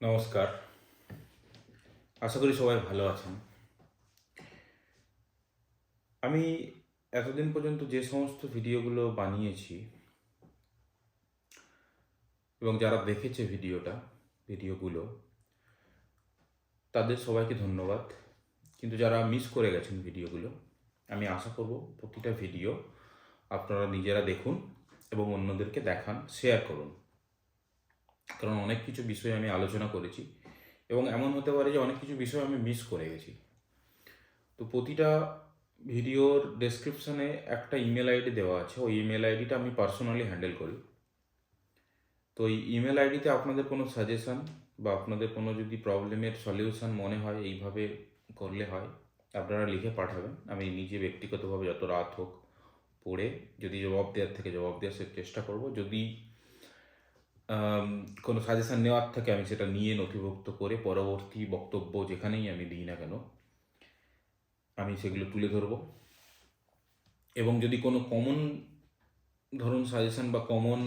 নমস্কার। আশা করি সবাই ভালো আছেন। আমি এতদিন পর্যন্ত যে সমস্ত ভিডিওগুলো বানিয়েছি এবং যারা দেখেছে ভিডিওটা, ভিডিওগুলো, তাদের সবাইকে ধন্যবাদ। কিন্তু যারা মিস করে গেছেন ভিডিওগুলো, আমি আশা করব প্রতিটা ভিডিও আপনারা নিজেরা দেখুন এবং অন্যদেরকে দেখান শেয়ার করুন। কারণ অনেক কিছু বিষয় আমি আলোচনা করেছি এবং এমন হতে পারে যে অনেক কিছু বিষয় আমি মিস করে গেছি। তো প্রতিটা ভিডিওর ডেসক্রিপশানে একটা ইমেল আইডি দেওয়া আছে। ওই ইমেল আইডিটা আমি পার্সোনালি হ্যান্ডেল করি। তো এই ইমেল আইডিতে আপনাদের কোনো সাজেশন বা আপনাদের কোনো যদি প্রবলেমের সলিউশন মনে হয়, এইভাবে করলে হয়, আপনারা লিখে পাঠাবেন। আমি নিজে ব্যক্তিগতভাবে যত রাত হোক পড়ে যদি জবাব দেওয়ার থেকে জবাব দেওয়ার চেষ্টা করব। যদি কোনো সাজেশন নেওয়ার থেকে আমি সেটা নিয়ে নথিভুক্ত করে পরবর্তী বক্তব্য যেখানেই আমি দিই না কেন, আমি সেগুলো তুলে ধরব। এবং যদি কোনো কমন ধরুন সাজেশন বা কমন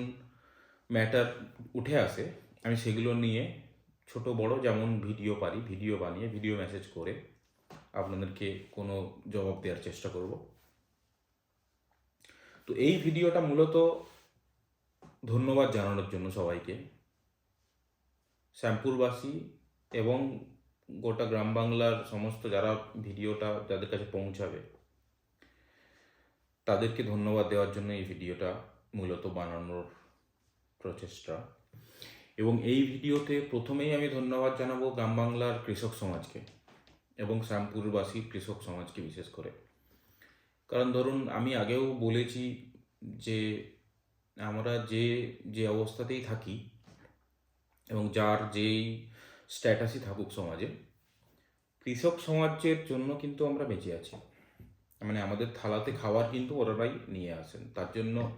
ম্যাটার উঠে আসে, আমি সেগুলো নিয়ে ছোট বড় যেমন ভিডিও পারি ভিডিও বানিয়ে ভিডিও মেসেজ করে আপনাদেরকে কোনো জবাব দেওয়ার চেষ্টা করব। তো এই ভিডিওটা মূলত ধন্যবাদ জানানোর জন্য সবাইকে। শ্যামপুরবাসী এবং গোটা গ্রাম বাংলার সমস্ত যারা ভিডিওটা যাদের কাছে পৌঁছাবে, তাদেরকে ধন্যবাদ দেওয়ার জন্য এই ভিডিওটা মূলত বানানোর প্রচেষ্টা। এবং এই ভিডিওতে প্রথমেই আমি ধন্যবাদ জানাব গ্রাম বাংলার কৃষক সমাজকে এবং শ্যামপুরবাসী কৃষক সমাজকে বিশেষ করে। কারণ ধরুন আমি আগেও বলেছি যে আমরা যে যে অবস্থাতেই থাকি এবং যার যেই স্ট্যাটাসই থাকুক সমাজে, কৃষক সমাজের জন্য কিন্তু আমরা বেঁচে আছি। মানে আমাদের থালাতে খাবার কিন্তু ওনারাই নিয়ে আসেন। তার জন্য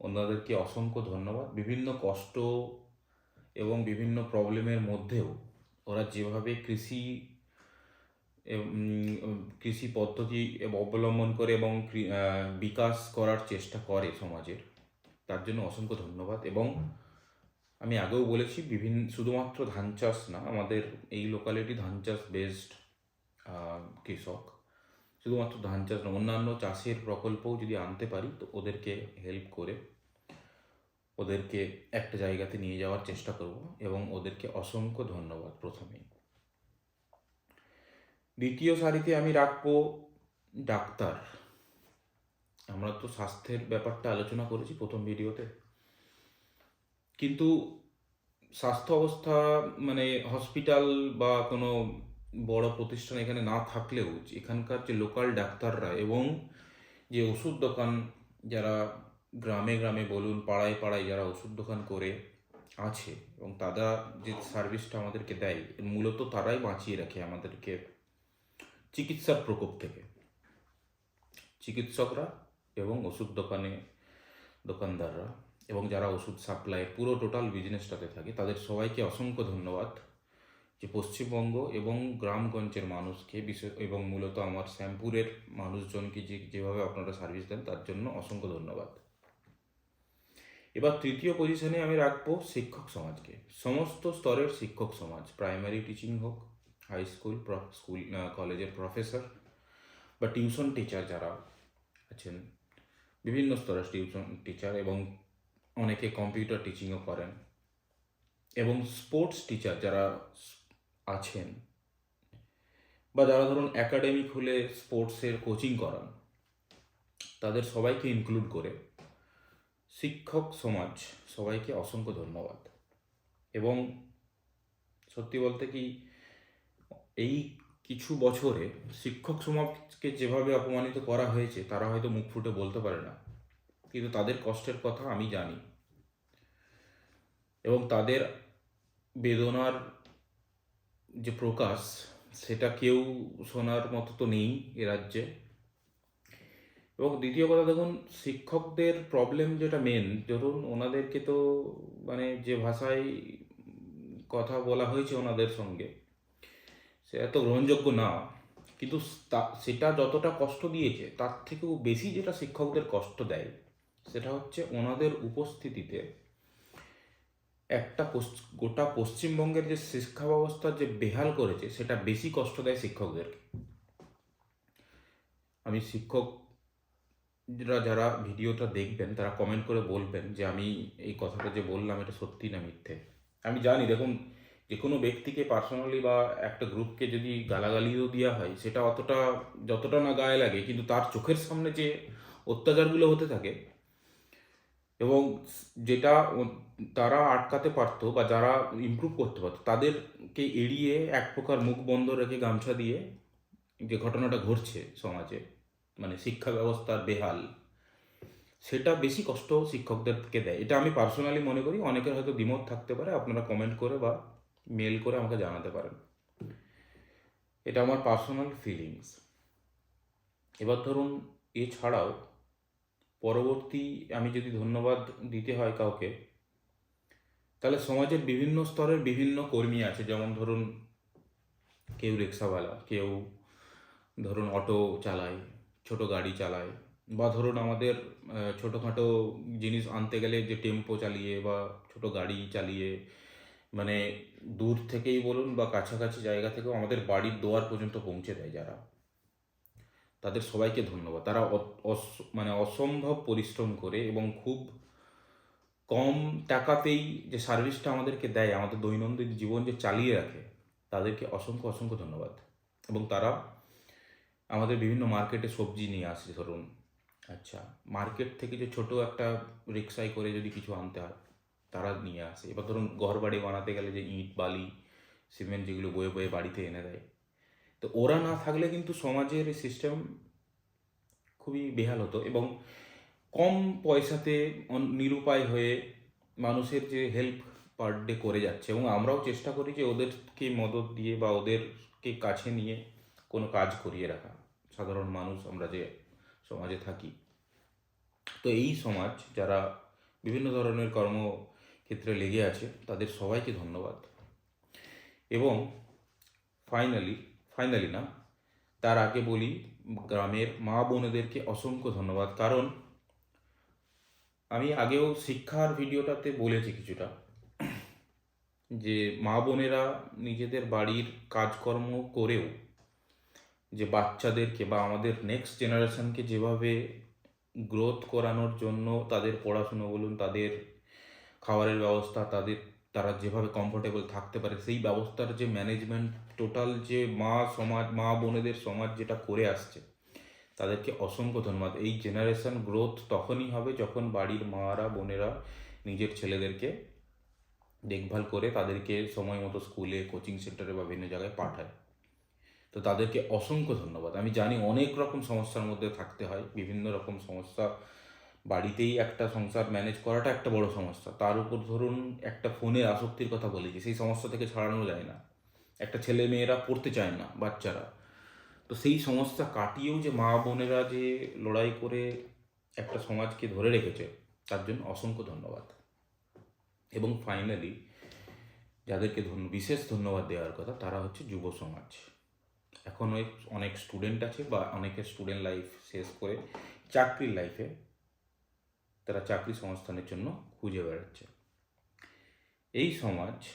ওনাদেরকে অসংখ্য ধন্যবাদ। বিভিন্ন কষ্ট এবং বিভিন্ন প্রবলেমের মধ্যেও ওরা যেভাবে কৃষি কৃষি পদ্ধতি অবলম্বন করে এবং বিকাশ করার চেষ্টা করে সমাজের তার জন্য অসংখ্য ধন্যবাদ। এবং আমি আগেও বলেছি বিভিন্ন শুধুমাত্র ধান চাষ না আমাদের এই লোকালিটি ধান চাষ বেসড কৃষক। শুধুমাত্র ধান চাষ না অন্যান্য চাষের প্রকল্পও যদি আনতে পারি তো ওদেরকে হেল্প করে ওদেরকে একটা জায়গাতে নিয়ে যাওয়ার চেষ্টা করব এবং ওদেরকে অসংখ্য ধন্যবাদ প্রথমেই। দ্বিতীয় সারিতে আমি রাখব ডাক্তার। আমরা তো স্বাস্থ্যের ব্যাপারটা আলোচনা করেছি প্রথম ভিডিওতে। কিন্তু স্বাস্থ্য অবস্থা মানে হসপিটাল বা কোনো বড় প্রতিষ্ঠান এখানে না থাকলেও এখানকার যে লোকাল ডাক্তাররা এবং যে ওষুধ দোকান যারা গ্রামে গ্রামে বলুন, পাড়ায় পাড়ায় যারা ওষুধ দোকান করে আছে এবং তারা যে সার্ভিসটা আমাদেরকে দেয়, মূলত তারাই বাঁচিয়ে রাখে আমাদেরকে চিকিৎসার প্রকোপ থেকে। চিকিৎসকরা এবং ওষুধ দোকানে দোকানদাররা এবং যারা ওষুধ সাপ্লাইয়ের পুরো টোটাল বিজনেসটাতে থাকে, তাদের সবাইকে অসংখ্য ধন্যবাদ যে পশ্চিমবঙ্গ এবং গ্রামগঞ্জের মানুষকে বিশেষ এবং মূলত আমার শ্যামপুরের মানুষজনকে যে, যেভাবে আপনারা সার্ভিস দেন, তার জন্য অসংখ্য ধন্যবাদ। এবার তৃতীয় পজিশনে আমি রাখব শিক্ষক সমাজকে। সমস্ত স্তরের শিক্ষক সমাজ প্রাইমারি টিচিং হোক হাই স্কুল স্কুল কলেজের প্রফেসর বা টিউশন টিচার যারা আছেন বিভিন্ন স্তরের টিউশন টিচার এবং অনেকে কম্পিউটার টিচিংও করেন। এবং স্পোর্টস টিচার যারা আছেন বা যারা ধরুন একাডেমি খুলে স্পোর্টসের কোচিং করান, তাদের সবাইকে ইনক্লুড করে শিক্ষক সমাজ সবাইকে অসংখ্য ধন্যবাদ। এবং সত্যি বলতে কি, এই কিছু বছরে শিক্ষক সমাজকে যেভাবে অপমানিত করা হয়েছে, তারা হয়তো মুখ ফুটে বলতে পারে না। কিন্তু তাদের কষ্টের কথা আমি জানি। এবং তাদের বেদনার যে প্রকাশ, সেটা কেউ শোনার মতো তো নেই এ রাজ্যে। এবং দ্বিতীয় কথা, দেখুন, শিক্ষকদের প্রবলেম যেটা মেন ধরুন, ওনাদেরকে তো মানে যে ভাষায় কথা বলা হয়েছে ওনাদের সঙ্গে, সে এত গ্রহণযোগ্য না। কিন্তু সেটা যতটা কষ্ট দিয়েছে, তার থেকেও বেশি যেটা শিক্ষকদের কষ্ট দেয়। সেটা হচ্ছে ওনাদের উপস্থিতিতে একটা গোটা পশ্চিমবঙ্গের যে শিক্ষা ব্যবস্থা যে বেহাল করেছে, সেটা বেশি কষ্ট দেয় শিক্ষকদেরকে। আমি শিক্ষকরা যারা ভিডিওটা দেখবেন, তারা কমেন্ট করে বলবেন যে আমি এই কথাটা যে বললাম, এটা সত্যি না মিথ্যে? আমি জানি, দেখুন, যে কোনো ব্যক্তিকে পার্সোনালি বা একটা গ্রুপকে যদি গালাগালিও দেওয়া হয়, সেটা অতটা, যতটা না গায়ে লাগে, কিন্তু তার চোখের সামনে যে অত্যাচারগুলো হতে থাকে এবং যেটা তারা আটকাতে পারতো বা যারা ইমপ্রুভ করতে পারতো, তাদেরকে এড়িয়ে এক প্রকার মুখ বন্ধ রেখে গামছা দিয়ে যে ঘটনাটা ঘটছে সমাজে মানে শিক্ষা ব্যবস্থার বেহাল, সেটা বেশি কষ্ট শিক্ষকদেরকে দেয়। এটা আমি পার্সোনালি মনে করি, অনেকের হয়তো দ্বিমত থাকতে পারে, আপনারা কমেন্ট করে বা মেল করে আমাকে জানাতে পারেন। এটা আমার পার্সোনাল ফিলিংস এবার ধরুন, এছাড়াও পরবর্তী আমি যদি ধন্যবাদ দিতে হয় কাউকে, তাহলে সমাজের বিভিন্ন স্তরের বিভিন্ন কর্মী আছে। যেমন ধরুন কেউ রিক্সাওয়ালা, কেউ ধরুন অটো চালায়, ছোট গাড়ি চালায়, বা ধরুন আমাদের ছোটোখাটো জিনিস আনতে গেলে যে টেম্পো চালিয়ে বা ছোট গাড়ি চালিয়ে মানে দূর থেকেই বলুন বা কাছাকাছি জায়গা থেকেও আমাদের বাড়ির দোয়ার পর্যন্ত পৌঁছে দেয় যারা। তাদের সবাইকে ধন্যবাদ। তারা মানে অসম্ভব পরিশ্রম করে এবং খুব কম টাকাতেই যে সার্ভিসটা আমাদেরকে দেয়, আমাদের দৈনন্দিন জীবন যে চালিয়ে রাখে, তাদেরকে অসংখ্য অসংখ্য ধন্যবাদ। এবং তারা আমাদের বিভিন্ন মার্কেটে সবজি নিয়ে আসে, ধরুন আচ্ছা মার্কেট থেকে যে ছোট একটা রিক্সায় করে যদি কিছু আনতে হয়, তারা নিয়ে আসে। এবার ধরুন ঘর বাড়ি বানাতে গেলে যে ইট, বালি, সিমেন্ট যেগুলো বয়ে বয়ে বাড়িতে এনে দেয় তো ওরা না থাকলে কিন্তু সমাজের সিস্টেম খুবই বেহাল হতো এবং কম পয়সাতে নিরুপায় হয়ে মানুষের যে হেল্প পার ডে করে যাচ্ছে এবং আমরাও চেষ্টা করি যে ওদেরকে মদত দিয়ে বা ওদেরকে কাছে নিয়ে কোনো কাজ করিয়ে রাখা। সাধারণ মানুষ আমরা যে সমাজে থাকি। তো এই সমাজ যারা বিভিন্ন ধরনের কর্মক্ষেত্রে লেগে আছে তাদের সবাইকে ধন্যবাদ। এবং ফাইনালি ফাইনালি না, তার আগে বলি, গ্রামের মা বোনেদেরকে অসংখ্য ধন্যবাদ। কারণ, আমি আগেও শিক্ষার ভিডিওটাতে বলেছি কিছুটা, যে মা বোনেরা নিজেদের বাড়ির কাজকর্ম করেও, যে বাচ্চাদেরকে বা আমাদের নেক্সট জেনারেশনকে যেভাবে গ্রোথ করানোর জন্য তাদের পড়াশুনো বলুন, তাদের খাবারের ব্যবস্থা, তাদের তারা যেভাবে কমফোর্টেবল থাকতে পারে, সেই ব্যবস্থার যে ম্যানেজমেন্ট টোটাল যে মা সমাজ, মা বোনেদের সমাজ যেটা করে আসছে, তাদেরকে অসংখ্য ধন্যবাদ। এই জেনারেশন গ্রোথ তখনই হবে যখন বাড়ির মারা, বোনেরা নিজের ছেলেদেরকে দেখভাল করে তাদেরকে সময় মতো স্কুলে কোচিং সেন্টারে বা বিভিন্ন জায়গায় পাঠায়। তো তাদেরকে অসংখ্য ধন্যবাদ। আমি জানি অনেক রকম সমস্যার মধ্যে থাকতে হয়, বিভিন্ন রকম সমস্যা বাড়িতেই একটা সংসার ম্যানেজ করাটা একটা বড় সমস্যা। তার উপর ধরুন একটা ফোনের আসক্তির কথা বলেছি, সেই সমস্যা থেকে ছাড়ানো যায় না। একটা ছেলে মেয়েরা পড়তে চায় না বাচ্চারা। তো সেই সমস্যা কাটিয়েও যে মা বোনেরা যে লড়াই করে একটা সমাজকে ধরে রেখেছে, তার জন্য অসংখ্য ধন্যবাদ। এবং ফাইনালি যাদেরকে ধন্য বিশেষ ধন্যবাদ দেওয়ার কথা, তারা হচ্ছে যুব সমাজ। এখন অনেক স্টুডেন্ট আছে বা অনেকে স্টুডেন্ট লাইফ শেষ করে চাকরির লাইফে তারা চাকরি সংস্থানের জন্য খুঁজে বেড়াচ্ছে। এই সমাজ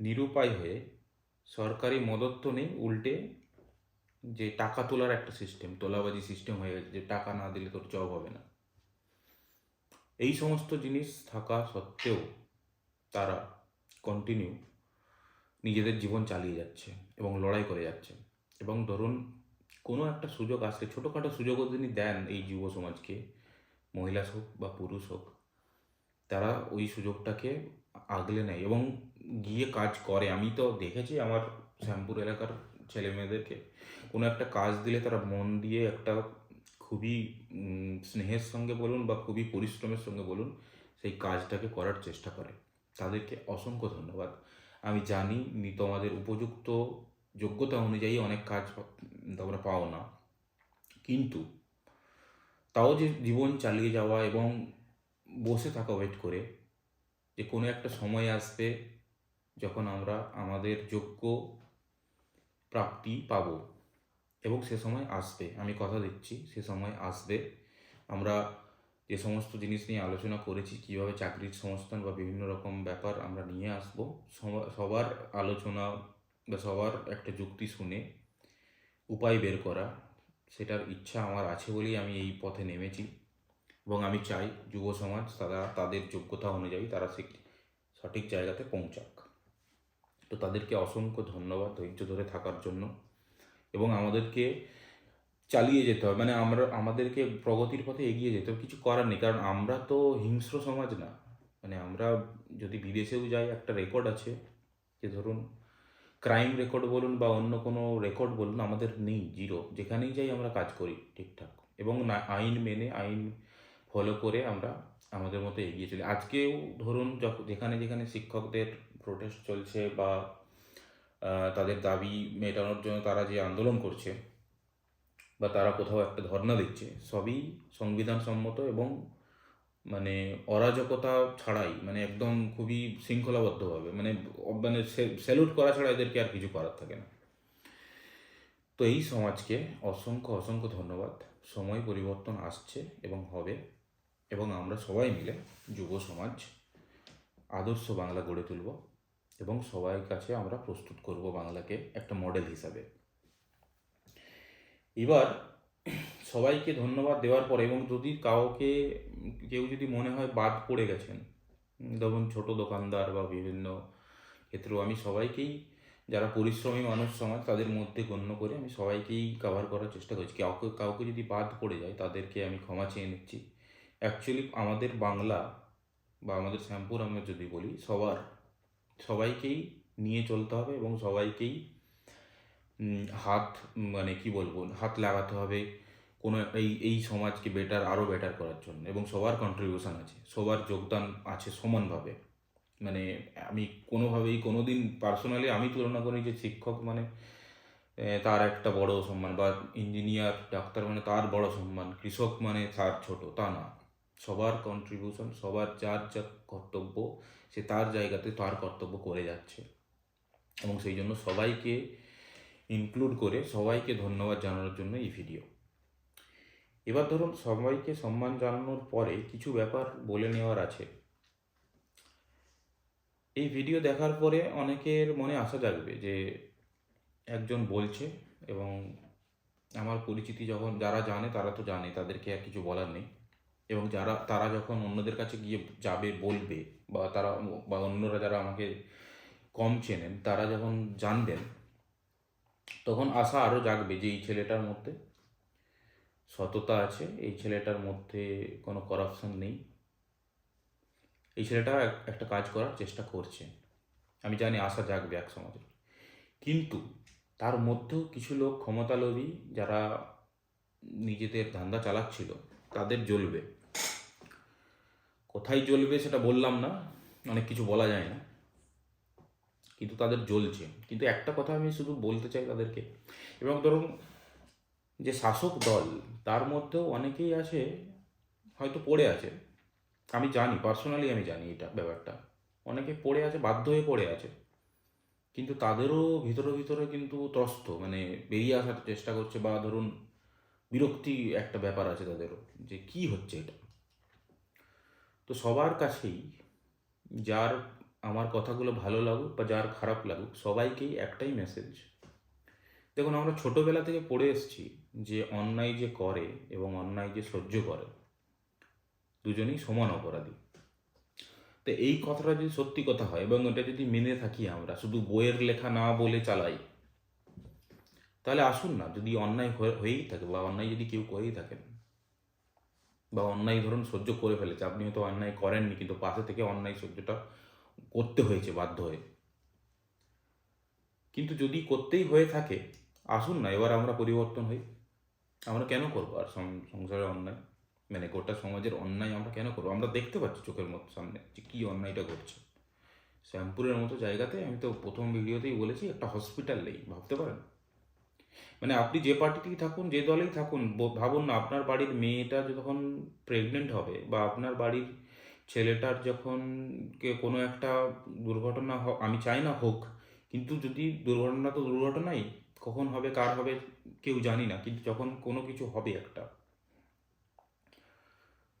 নিরুপায় হয়ে সরকারি মদত নেই, উল্টে যে টাকা তোলার একটা সিস্টেম তোলাবাজি সিস্টেম হয়ে গেছে, যে টাকা না দিলে তোর জব হবে না। এই সমস্ত জিনিস থাকা সত্ত্বেও তারা কন্টিনিউ নিজেদের জীবন চালিয়ে যাচ্ছে এবং লড়াই করে যাচ্ছে। এবং ধরুন কোনো একটা সুযোগ আসলে, ছোটোখাটো সুযোগও তিনি দেন এই যুব সমাজকে মহিলা হোক বা পুরুষ হোক, তারা ওই সুযোগটাকে আগলে নেয় এবং গিয়ে কাজ করে। আমি তো দেখেছি আমার শ্যামপুর এলাকার ছেলে মেয়েদেরকে কোনো একটা কাজ দিলে তারা মন দিয়ে একটা খুবই স্নেহের সঙ্গে বলুন বা খুবই পরিশ্রমের সঙ্গে বলুন, সেই কাজটাকে করার চেষ্টা করে। তাদেরকে অসংখ্য ধন্যবাদ। আমি জানি তোমাদের উপযুক্ত যোগ্যতা অনুযায়ী অনেক কাজ তোমরা পাও না, কিন্তু তাও যে জীবন চালিয়ে যাওয়া এবং বসে থাকা ওয়েট করে যে কোনো একটা সময় আসবে যখন আমরা আমাদের যোগ্য প্রাপ্তি পাব এবং সে সময় আসবে। আমি কথা দিচ্ছি, সে সময় আসবে। আমরা যে সমস্ত জিনিস নিয়ে আলোচনা করেছি, কীভাবে চাকরির সংস্থান বা বিভিন্ন রকম ব্যাপার আমরা নিয়ে আসব সবার আলোচনা বা সবার একটা যুক্তি শুনে উপায় বের করা সেটার ইচ্ছা আমার আছে বলেই আমি এই পথে নেমেছি। এবং আমি চাই যুব সমাজ তারা তাদের যোগ্যতা অনুযায়ী তারা সে সঠিক জায়গাতে পৌঁছাক। তো তাদেরকে অসংখ্য ধন্যবাদ ধৈর্য ধরে থাকার জন্য। এবং আমাদেরকে চালিয়ে যেতে হবে। মানে আমরা, আমাদেরকে প্রগতির পথে এগিয়ে যেতে হবে। কিছু করার নেই। কারণ আমরা তো হিংস্র সমাজ না। মানে আমরা যদি বিদেশেও যাই, একটা রেকর্ড আছে যে ধরুন ক্রাইম রেকর্ড বলুন বা অন্য কোনো রেকর্ড বলুন, আমাদের নেই জিরো যেখানেই যাই আমরা কাজ করি, ঠিকঠাক। এবং না, আইন মেনে, আইন ফলো করে আমরা আমাদের মতো এগিয়ে চলি। আজকেও ধরুন যখন যেখানে শিক্ষকদের প্রোটেস্ট চলছে বা তাদের দাবি মেটানোর জন্য তারা যে আন্দোলন করছে বা তারা কোথাও একটা ধর্ণা দিচ্ছে, সবই সংবিধান সম্মত এবং মানে অরাজকতা ছাড়াই মানে একদম খুবই শৃঙ্খলাবদ্ধভাবে মানে মানে স্যালুট করা ছাড়া এদেরকে আর কিছু করার থাকে না। তো এই সমাজকে অসংখ্য অসংখ্য ধন্যবাদ। সময় পরিবর্তন আসছে এবং হবে, এবং আমরা সবাই মিলে যুব সমাজ, আদর্শ বাংলা গড়ে তুলব এবং সবার কাছে আমরা প্রস্তুত করব বাংলাকে একটা মডেল হিসাবে। এবার সবাইকে ধন্যবাদ দেওয়ার পর এবং যদি কাউকে, কেউ যদি মনে হয় বাদ পড়ে গেছেন, ধরুন ছোট দোকানদার বা বিভিন্ন ক্ষেত্রেও আমি সবাইকেই, যারা পরিশ্রমী মানুষ সমাজ, তাদের মধ্যে গণ্য করে আমি সবাইকেই কভার করার চেষ্টা করছি। কাউকে কাউকে যদি বাদ পড়ে যায়, তাদেরকে আমি ক্ষমা চেয়ে নিচ্ছি। অ্যাকচুয়ালি আমাদের বাংলা বা আমাদের শ্যামপুর আমরা যদি বলি, সবার, সবাইকেই নিয়ে চলতে হবে এবং সবাইকেই হাত মানে কি বলব, হাত লাগাতে হবে। কোনো এই এই সমাজকে বেটার আরও বেটার করার জন্য। এবং সবার কন্ট্রিবিউশন আছে, সবার যোগদান আছে সমানভাবে। মানে আমি কোনোভাবেই কোনো দিন পার্সোনালি আমি তুলনা করি যে শিক্ষক মানে তার একটা বড় সম্মান বা ইঞ্জিনিয়ার ডাক্তার মানে তার বড় সম্মান, কৃষক মানে তার ছোট, তা না। সবার কন্ট্রিবিউশন সবার যার যা কর্তব্য, সে তার জায়গাতে তার কর্তব্য করে যাচ্ছে। এবং সেই জন্য সবাইকে ইনক্লুড করে, সবাইকে ধন্যবাদ জানানোর জন্য এই ভিডিও এবার ধরুন সবাইকে সম্মান জানানোর পরে কিছু ব্যাপার বলে নেওয়ার আছে। এই ভিডিও দেখার পরে অনেকের মনে আশা জাগবে যে একজন বলছে এবং আমার পরিচিতি যখন যারা জানে তারা তো জানে, তাদেরকে আর কিছু বলার নেই। এবং যারা, তারা যখন অন্যদের কাছে গিয়ে যাবে, বলবে বা তারা বা অন্যরা যারা আমাকে কম চেনেন, তারা যখন জানবেন, তখন আশা আরও জাগবে যে এই ছেলেটার মধ্যে সততা আছে। এই ছেলেটার মধ্যে কোনো করাপশন নেই। এই ছেলেটা একটা কাজ করার চেষ্টা করছে। আমি জানি আশা জাগবে এক সমাজে। কিন্তু তার মধ্যেও কিছু লোক ক্ষমতালোভী যারা নিজেদের ধান্দা চালাচ্ছিল, তাদের জ্বলবে। কোথায় জ্বলবে সেটা বললাম না, অনেক কিছু বলা যায় না। কিন্তু তাদের জ্বলছে। কিন্তু একটা কথা আমি শুধু বলতে চাই তাদেরকে। এবং ধরুন যে শাসক দল, তার মধ্যেও অনেকেই আছে, হয়তো পড়ে আছে। আমি জানি পার্সোনালি আমি জানি এটা ব্যাপারটা। অনেকে পড়ে আছে, বাধ্য হয়ে পড়ে আছে। কিন্তু তাদেরও ভিতরে ভিতরে কিন্তু ত্রস্ত মানে বেরিয়ে আসার চেষ্টা করছে বা ধরুন বিরক্তি একটা ব্যাপার আছে তাদেরও, যে কি হচ্ছে এটা। তো সবার কাছেই যার আমার কথাগুলো ভালো লাগুক বা যার খারাপ লাগুক, সবাইকেই একটাই মেসেজ দেখুন, আমরা ছোটবেলা থেকে পড়ে এসেছি যে অন্যায় যে করে এবং অন্যায় যে সহ্য করে, দুজনেই সমান অপরাধী। তো এই কথাটা যদি সত্যি কথা হয়, এবং এটা যদি মেনে থাকি আমরা, শুধু বইয়ের লেখা না বলে চালাই, তাহলে আসুন না, যদি অন্যায় হয়ে- হয়েই থাকে বা অন্যায় যদি কেউ করেই থাকেন, বা অন্যায় ধরুন সহ্য করে ফেলেছে আপনি হয়তো অন্যায় করেননি, কিন্তু পাশে থেকে অন্যায় সহ্যটা করতে হয়েছে, বাধ্য হয়ে। কিন্তু যদি করতেই হয়ে থাকে, আসুন না, এবার আমরা পরিবর্তন হই। আমরা কেন করব? আর সংসারে অন্যায়? মানে গোটা সমাজের অন্যায় আমরা কেন করব? আমরা দেখতে পাচ্ছি চোখের মতো সামনে যে কী অন্যায়টা ঘটছে। শ্যামপুরের মতো জায়গাতে আমি তো প্রথম ভিডিওতেই বলেছি, একটা হসপিটাল নেই, ভাবতে পারেন? মানে আপনি যে পার্টিতেই থাকুন, যে দলেই থাকুন ভাবুন না, আপনার বাড়ির মেয়েটা যখন প্রেগনেন্ট হবে বা আপনার বাড়ির ছেলেটার যখন কে, কোনো একটা দুর্ঘটনা আমি চাই না হোক, কিন্তু যদি দুর্ঘটনা তো দুর্ঘটনাই কখন হবে, কার হবে, কেউ জানি না, কিন্তু যখন কোনো কিছু হবে একটা,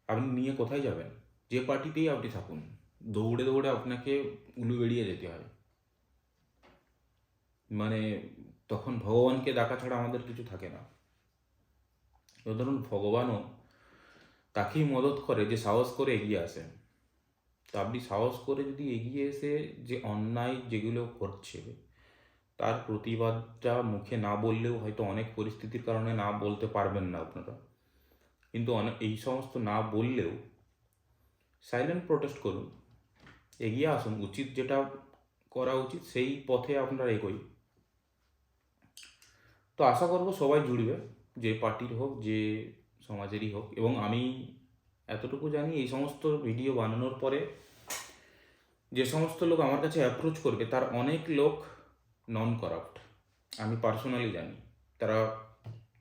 আপনি নিয়ে কোথায় যাবেন? যে পার্টিতেই আপনি থাকুন, দৌড়ে দৌড়ে আপনাকে উলু বেরিয়ে যেতে হয় মানে তখন ভগবানকে ডাকা ছাড়া আমাদের কিছু থাকে না। ধরুন ভগবানও তাকেই মদত করে, যে সাহস করে এগিয়ে আসে। তা আপনি সাহস করে যদি এগিয়ে এসে যে অন্যায় যেগুলো করছে তার প্রতিবাদটা মুখে না বললেও হয়তো অনেক পরিস্থিতির কারণে না বলতে পারবেন না আপনারা। কিন্তু অনেক এই সমস্ত না বললেও সাইলেন্ট প্রোটেস্ট করুন। এগিয়ে আসুন। উচিত যেটা করা উচিত সেই পথে আপনারা এগোই। তো আশা করব সবাই জুড়বে, যে পার্টির হোক, যে সমাজেরই হোক। এবং আমি এতটুকু জানি, এই সমস্ত ভিডিও বানানোর পরে যে সমস্ত লোক আমার কাছে অ্যাপ্রোচ করবে, তার অনেক লোক নন করাপ্ট আমি পার্সোনালি জানি। তারা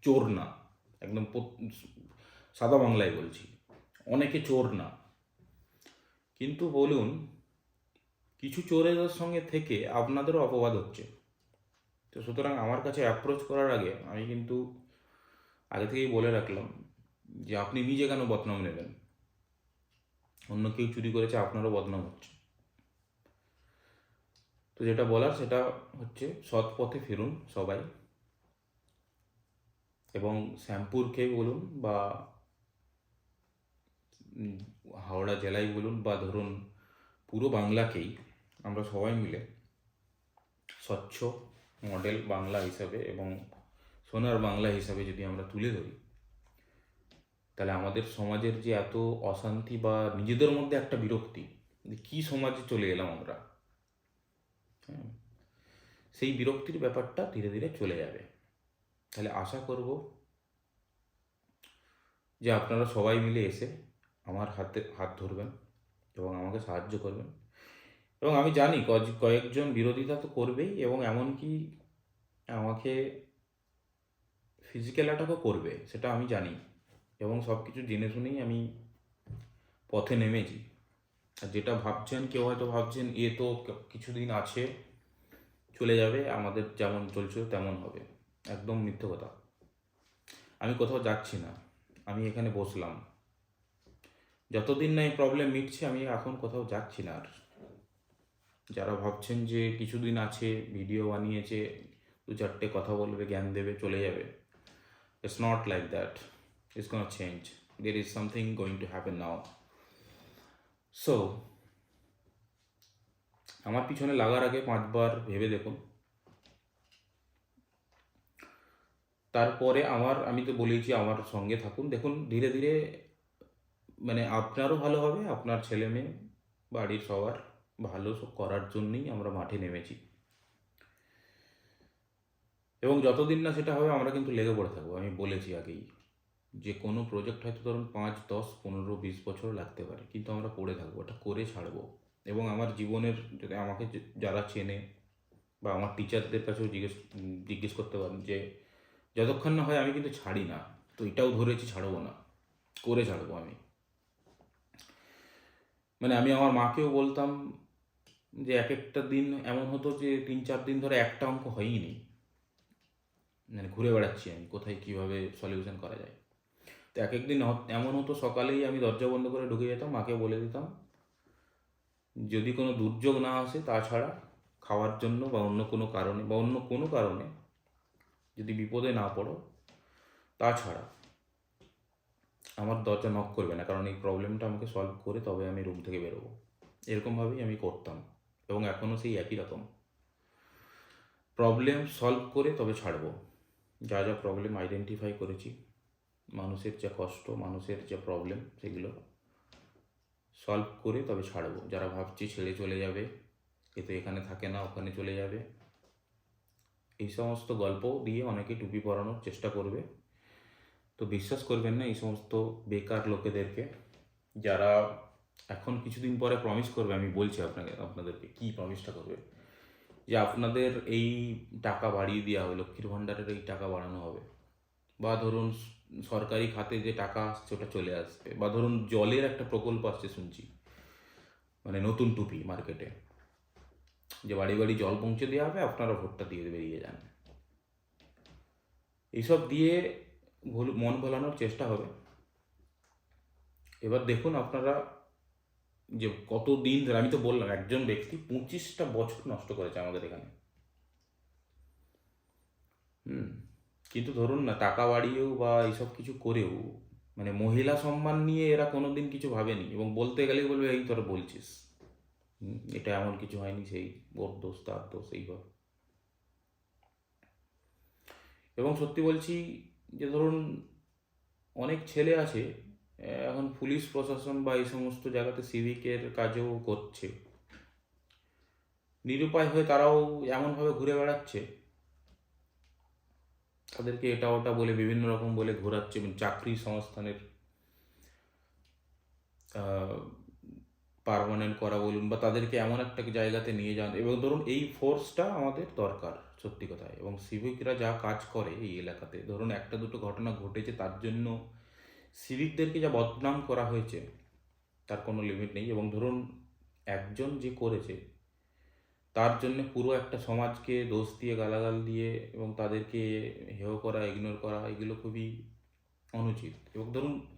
চোর না। একদম সাদা বাংলায় বলছি। অনেকে চোর না। কিন্তু বলুন, কিছু চোরের সঙ্গে থেকে আপনাদেরও অপবাদ হচ্ছে। তো সুতরাং আমার কাছে অ্যাপ্রোচ করার আগে আমি কিন্তু আগে থেকেই বলে রাখলাম যে আপনি নিজে কেন বদনাম নেবেন? অন্য কেউ চুরি করেছে, আপনারও বদনাম হচ্ছে। তো যেটা বলার সেটা হচ্ছে সৎ পথে ফিরুন সবাই। এবং শ্যামপুরকে বলুন বা হাওড়া জেলায় বলুন বা ধরুন পুরো বাংলাকেই আমরা সবাই মিলে স্বচ্ছ মডেল বাংলা হিসাবে এবং সোনার বাংলা হিসাবে যদি আমরা তুলে ধরি, তাহলে আমাদের সমাজের যে এত অশান্তি বা নিজেদের মধ্যে একটা বিরক্তি কী সমাজে চলে এলাম আমরা? সেই বিরক্তির ব্যাপারটা ধীরে ধীরে চলে যাবে। তাহলে আশা করব যে আপনারা সবাই মিলে এসে আমার হাতে হাত ধরবেন এবং আমাকে সাহায্য করবেন। এবং আমি জানি কজ- কয়েকজন বিরোধিতা তো করবেই এবং এমনকি আমাকে ফিজিক্যাল অ্যাটাকও করবে, সেটা আমি জানি এবং সব কিছু জেনে শুনেই আমি পথে নেমেছি। যেটা ভাবছেন, কেউ হয়তো ভাবছেন, এ তো কিছুদিন আছে, চলে যাবে, আমাদের যেমন চলছিল তেমন হবে। একদম মিথ্যে কথা। আমি কোথাও যাচ্ছি না। আমি এখানে বসলাম। যতদিন না এই প্রবলেম মিটছে, আমি এখন কোথাও যাচ্ছি না আর। যারা ভাবছেন যে কিছুদিন আছে ভিডিও বানিয়েছে, দু চারটে কথা বলবে, জ্ঞান দেবে, চলে যাবে। It's not like that it's gonna change there is something going to happen now so আমার পিছনে লাগার আগে পাঁচবার ভেবে দেখুন। তারপরে আমার, আমি তো বলেছি আমার সঙ্গে থাকুন। দেখুন, ধীরে ধীরে মানে আপনারও ভালো হবে, আপনার ছেলে মেয়ে, বাড়ির সবার ভালো করার জন্যই আমরা মাঠে নেমেছি। এবং যতদিন না সেটা হবে, আমরা কিন্তু লেগে পড়ে থাকব, আমি বলেছি আগেই। যে কোনো প্রজেক্ট হয়তো ধরুন পাঁচ, দশ, পনেরো, বিশ বছর লাগতে পারে, কিন্তু আমরা পড়ে থাকব, ওটা করে ছাড়বো। এবং আমার জীবনের যদি আমাকে যারা চেনে বা আমার টিচারদের কাছেও জিজ্ঞেস জিজ্ঞেস করতে পারেন যে, যতক্ষণ না হয় আমি কিন্তু ছাড়ি না, তো এটাও ধরেছি ছাড়বো না, করে ছাড়বো আমি। মানে আমি আমার মাকেও বলতাম যে, এক একটা দিন এমন হতো যে, তিন, চার দিন ধরে একটা অঙ্ক হয়ই নি। মানে ঘুরে বেড়াচ্ছি আমি, কোথায় কীভাবে সলিউশন করা যায়? তো এক একদিন এমন হতো সকালেই আমি দরজা বন্ধ করে ঢুকে যেতাম, মাকে বলে দিতাম, যদি কোনো দুর্যোগ না আসে তাছাড়া খাওয়ার জন্য বা অন্য কোনো কারণে, বা অন্য কোনো কারণে যদি বিপদে না পড়ো, তাছাড়া আমার দরজা নক করবে না, কারণ এই প্রবলেমটা আমাকে সলভ করে তবে আমি রুম থেকে বেরোবো। এরকমভাবেই আমি করতাম, এবং এখনও সেই একই রকম। প্রবলেম সলভ করে তবে ছাড়বো। যা যা প্রবলেম আইডেন্টিফাই করেছি। মানুষের যা কষ্ট, মানুষের যা প্রবলেম সেগুলো সলভ করে তবে ছাড়বো। যারা ভাবছে ছেড়ে চলে যাবে, এ তো এখানে থাকে না, ওখানে চলে যাবে। এই সমস্ত গল্প দিয়ে অনেকে টুপি পরানোর চেষ্টা করবে। তো বিশ্বাস করবেন না, এই সমস্ত বেকার লোকেদেরকে, যারা এখন কিছুদিন পরে প্রমিস করবে, আমি বলছি আপনাকে, আপনাদেরকে কি প্রমিসটা করবে? যে আপনাদের এই টাকা বাড়িয়ে দেওয়া হবে, লক্ষ্মীর ভাণ্ডারের এই টাকা বাড়ানো হবে। বা ধরুন সরকারি খাতে যে টাকা আসছে, ওটা চলে আসবে বা ধরুন জলের একটা প্রকল্প আসছে শুনছি মানে নতুন টুপি মার্কেটে যে বাড়ি বাড়ি জল পৌঁছে দেওয়া হবে, আপনারা ভোটটা দিয়ে বেরিয়ে যান। এইসব দিয়ে মন ভোলানোর চেষ্টা হবে। এবার দেখুন আপনারা যে কত দিন ধরে, আমি তো বললাম, একজন ব্যক্তি পঁচিশটা বছর নষ্ট করেছে আমাদের এখানে। হুম। কিন্তু ধরুন না, টাকা বাড়িয়েও বা এইসব কিছু করেও মানে মহিলা সম্মান নিয়ে এরা কোনোদিন কিছু ভাবেনি এবং বলতে গেলেই বলবে, এই তোরা বলছিস। এটা এমন কিছু হয়নি, সেই ওর দোষ, তার দোষ, এইভাবে। এবং সত্যি বলছি যে ধরুন, অনেক ছেলে আছে এখন পুলিশ প্রশাসন বা এই সমস্ত জায়গাতে সিভিকের কাজও করছে। নিরুপায় হয়ে তারাও এমনভাবে ঘুরে বেড়াচ্ছে। তাদেরকে এটা ওটা বলে বিভিন্ন রকম বলে ঘোরাচ্ছে এবং চাকরি সংস্থানের পারমানেন্ট করা বলুন বা তাদেরকে এমন একটা জায়গাতে নিয়ে যান। এবং ধরুন এই ফোর্সটা আমাদের দরকার সত্যি কথা এবং সিভিকরা যা কাজ করে এই এলাকাতে, ধরুন একটা দুটো ঘটনা ঘটেছে তার জন্য সিভিকদেরকে যা বদনাম করা হয়েছে, তার কোনো লিমিট নেই। এবং ধরুন একজন যে করেছে তার জন্য পুরো একটা সমাজকে দোষ দিয়ে, গালাগাল দিয়ে এবং তাদেরকে হেয় করা ইগনোর করা, এগুলো খুবই অনুচিত। এবং ধরুন,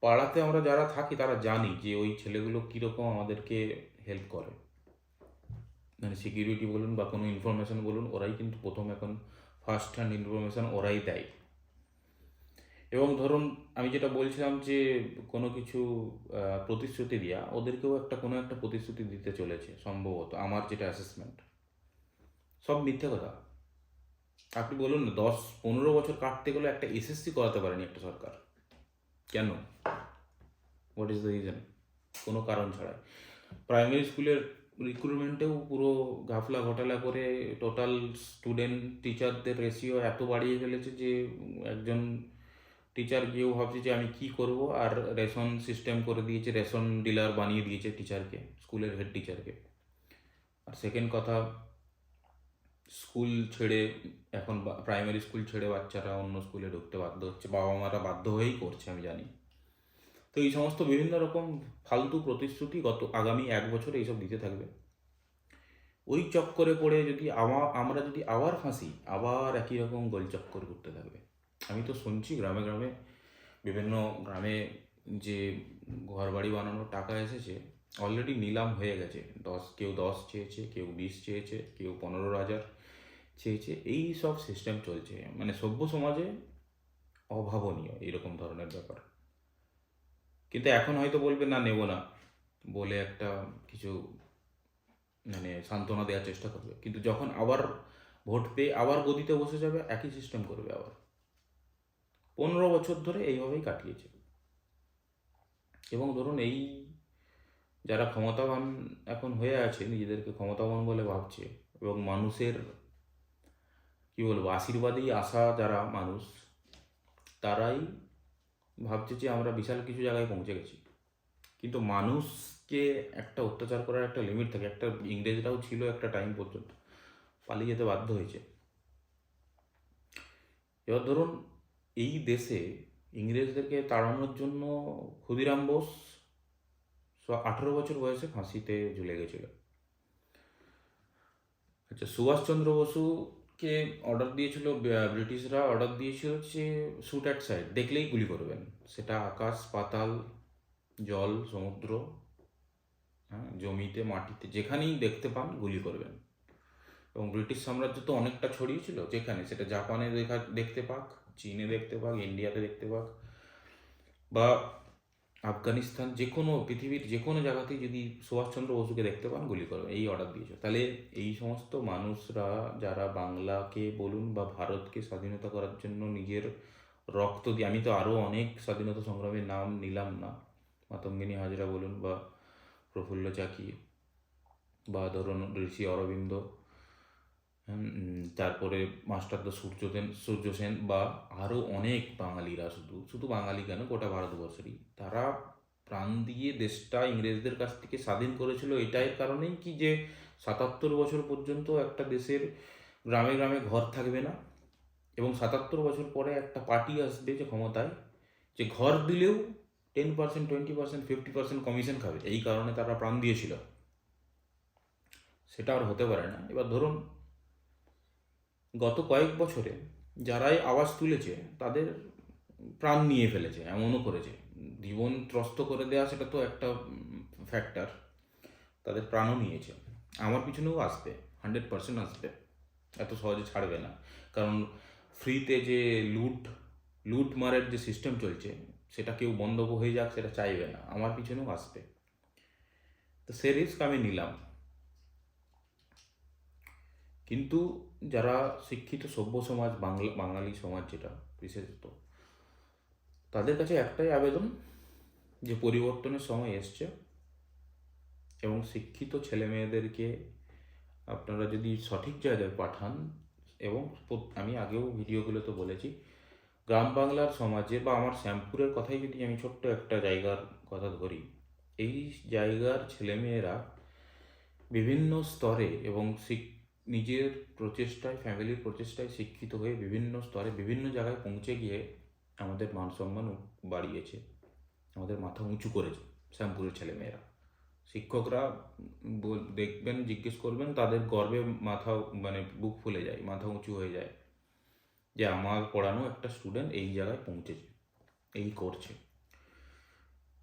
পাড়াতে আমরা যারা থাকি, তারা জানি যে ওই ছেলেগুলো কীরকম আমাদেরকে হেল্প করে। মানে সিকিউরিটি বলুন বা কোনো ইনফরমেশন বলুন, ওরাই কিন্তু প্রথম এখন ফার্স্ট হ্যান্ড ইনফরমেশন ওরাই দেয়। এবং ধরুন আমি যেটা বলছিলাম যে কোনো কিছু প্রতিশ্রুতি দেওয়া ওদেরকেও একটা কোনো একটা প্রতিশ্রুতি দিতে চলেছে সম্ভবত আমার যেটা অ্যাসেসমেন্ট সব মিথ্যে কথা। আপনি বলুন না, দশ পনেরো বছর কাটতে গেলে একটা এসএসসি করাতে পারেনি একটা সরকার। কেন? হোয়াট ইজ দ্য রিজন কোনো কারণ ছাড়াই। প্রাইমারি স্কুলের রিক্রুটমেন্টেও পুরো ঘাফলা ঘটালা করে টোটাল স্টুডেন্ট টিচারদের রেশিও এত বাড়িয়ে ফেলেছে যে একজন টিচার গিয়েও ভাবছে যে আমি কি করব, আর রেশন সিস্টেম করে দিয়েছে, রেশন ডিলার বানিয়ে দিয়েছে টিচারকে স্কুলের হেড টিচারকে আর সেকেন্ড কথা, স্কুল ছেড়ে এখন প্রাইমারি স্কুল ছেড়ে বাচ্চারা অন্য স্কুলে ঢুকতে বাধ্য হচ্ছে, বাবা মারা বাধ্য হয়েই করছে, আমি জানি। তো এই সমস্ত বিভিন্ন রকম ফালতু প্রতিশ্রুতি গত আগামী এক বছর এইসব দিতে থাকবে। ওই চক্করে পড়ে যদি আমা, আমরা যদি আবার ফাঁসি, আবার একই রকম গোল চক্কর করতে থাকবে। আমি তো শুনছি গ্রামে গ্রামে বিভিন্ন গ্রামে যে ঘর বাড়ি বানানোর টাকা এসেছে অলরেডি নিলাম হয়ে গেছে। দশ, কেউ দশ চেয়েছে, কেউ বিশ চেয়েছে, কেউ পনেরো হাজার চেয়েছে, এই সব সিস্টেম চলছে। মানে সভ্য সমাজে অভাবনীয় এইরকম ধরনের ব্যাপার। কিন্তু এখন হয়তো বলবে, না, নেব না। বলে একটা কিছু মানে সান্ত্বনা দেওয়ার চেষ্টা করবে। কিন্তু যখন আবার ভোট পেয়ে আবার গদিতে বসে যাবে, একই সিস্টেম করবে আবার। পনেরো বছর ধরে এইভাবেই কাটিয়েছে। এবং ধরুন এই যারা ক্ষমতাবান এখন হয়ে আছে, নিজেদেরকে ক্ষমতাবান বলে ভাবছে এবং মানুষের, কি বলব আশীর্বাদেই আসা যারা মানুষ, তারাই ভাবছে যে আমরা বিশাল কিছু জায়গায় পৌঁছে গেছি। কিন্তু মানুষকে একটা অত্যাচার করার একটা লিমিট থাকে, একটা ইংরেজরাও ছিল একটা টাইম পর্যন্ত, পালিয়ে যেতে বাধ্য হয়েছে। এবার ধরুন এই দেশে ইংরেজদেরকে তাড়ানোর জন্য ক্ষুদিরাম বোস আঠেরো বছর বয়সে ফাঁসিতে ঝুলে গেছিল। আচ্ছা সুভাষচন্দ্র বসুকে অর্ডার দিয়েছিল ব্রিটিশরা অর্ডার দিয়েছিল যে শুট অ্যাট সাইড দেখলেই গুলি করবেন। সেটা আকাশ, পাতাল, জল, সমুদ্র হ্যাঁ জমিতে, মাটিতে, যেখানেই দেখতে পান গুলি করবেন। এবং ব্রিটিশ সাম্রাজ্য তো অনেকটা ছড়িয়েছিল যেখানে, সেটা জাপানে দেখা, দেখতে পাক, চীনে দেখতে পাক, ইন্ডিয়াতে দেখতে পাক, বা আফগানিস্তান যে কোনো পৃথিবীর যে কোনো জায়গাতেই যদি সুভাষচন্দ্র বসুকে দেখতে পান, গুলি করবেন এই অর্ডার দিয়েছে। তাহলে এই সমস্ত মানুষরা যারা বাংলাকে বলুন বা ভারতকে স্বাধীনতা করার জন্য নিজের রক্ত দিয়ে, আমি তো আরও অনেক স্বাধীনতা সংগ্রামীর নাম নিলাম না, মাতঙ্গিনী হাজরা বলুন বা প্রফুল্ল চাকি বা ধরুন ঋষি অরবিন্দ তারপরে মাস্টারদা সূর্যদেন সূর্য সেন বা আরও অনেক বাঙালিরা শুধু শুধু বাঙালি কেন, গোটা ভারতবর্ষেরই। তারা প্রাণ দিয়ে দেশটা ইংরেজদের কাছ থেকে স্বাধীন করেছিল এটাই কারণেই কি যে সাতাত্তর বছর পর্যন্ত একটা দেশের গ্রামে গ্রামে ঘর থাকবে না এবং সাতাত্তর বছর পরে একটা পার্টি আসবে যে ক্ষমতায়, যে ঘর দিলেও ten percent, twenty percent, fifty percent commission খাবে। এই কারণে তারা প্রাণ দিয়েছিল। সেটা আর হতে পারে না। এবার ধরুন গত কয়েক বছরে যারাই আওয়াজ তুলেছে, তাদের প্রাণ নিয়ে ফেলেছে, এমনও করেছে। জীবন ত্রস্ত করে দেওয়া সেটা তো একটা ফ্যাক্টর তাদের প্রাণও নিয়েছে। আমার পিছনেও আসবে হান্ড্রেড পার্সেন্ট আসবে। এত সহজে ছাড়বে না। কারণ ফ্রিতে যে লুট লুট মারের যে সিস্টেম চলছে, সেটা কেউ বন্ধ হয়ে যাক, সেটা চাইবে না। আমার পিছনেও আসবে। তো সে রিস্ক আমি নিলাম। কিন্তু যারা শিক্ষিত সভ্য সমাজ, বাংলা, বাঙালি সমাজ যেটা, বিশেষত, তাদের কাছে একটাই আবেদন যে পরিবর্তনের সময় এসছে এবং শিক্ষিত ছেলে মেয়েদেরকে আপনারা যদি সঠিক জায়গায় পাঠান এবং আমি আগেও ভিডিওগুলো তো বলেছি, গ্রাম বাংলার সমাজে বা আমার শ্যামপুরের কথাই যদি আমি ছোট্ট একটা জায়গার কথা ধরি, এই জায়গার ছেলেমেয়েরা বিভিন্ন স্তরে এবং শিক- নিজের প্রচেষ্টায়, ফ্যামিলির প্রচেষ্টায় শিক্ষিত হয়ে বিভিন্ন স্তরে, বিভিন্ন জায়গায় পৌঁছে গিয়ে আমাদের মান সম্মান বাড়িয়েছে। আমাদের মাথা উঁচু করেছে শ্যামপুরের ছেলেমেয়েরা। শিক্ষকরা দেখবেন, জিজ্ঞেস করবেন, তাদের গর্বে মাথা মানে বুক ফুলে যায়, মাথা উঁচু হয়ে যায়। যে আমার পড়ানো একটা স্টুডেন্ট এই জায়গায় পৌঁছেছে, এই করছে।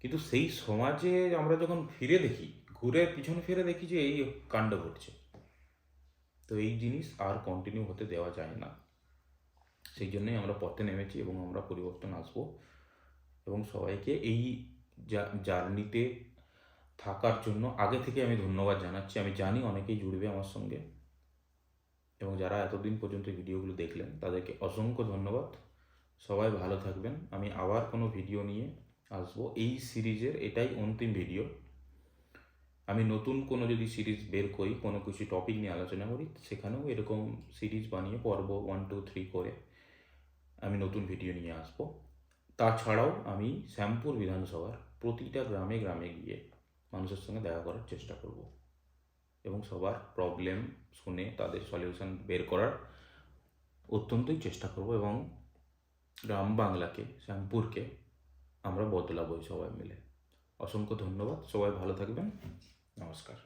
কিন্তু সেই সমাজে আমরা যখন ফিরে দেখি, ঘুরে পিছনে ফিরে দেখি যে এই কাণ্ড ঘটছে। তো এই জিনিস আর কন্টিনিউ হতে দেওয়া যায় না। সেই জন্যই আমরা পথে নেমেছি এবং আমরা পরিবর্তন আসব। এবং সবাইকে এই জার্নিতে থাকার জন্য আগে থেকে আমি ধন্যবাদ জানাচ্ছি। আমি জানি অনেকেই জুড়বে আমার সঙ্গে। এবং যারা এতদিন পর্যন্ত ভিডিওগুলো দেখলেন, তাদেরকে অসংখ্য ধন্যবাদ। সবাই ভালো থাকবেন। আমি আবার কোনো ভিডিও নিয়ে আসব। এই সিরিজের এটাই অন্তিম ভিডিও। আমি নতুন কোনো যদি সিরিজ বের করি, কোনো কিছু টপিক নিয়ে আলোচনা করি, সেখানেও এরকম সিরিজ বানিয়ে পর্ব ওয়ান টু থ্রি করে আমি নতুন ভিডিও নিয়ে আসব। তাছাড়াও আমি শ্যামপুর বিধানসভার প্রতিটা গ্রামে গ্রামে গিয়ে মানুষের সঙ্গে দেখা করার চেষ্টা করব এবং সবার প্রবলেম শুনে তাদের সলিউশন বের করার অত্যন্তই চেষ্টা করব এবং গ্রাম বাংলাকে, শ্যামপুরকে আমরা বদলাবই সবাই মিলে। অসংখ্য ধন্যবাদ। সবাই ভালো থাকবেন। নমস্কার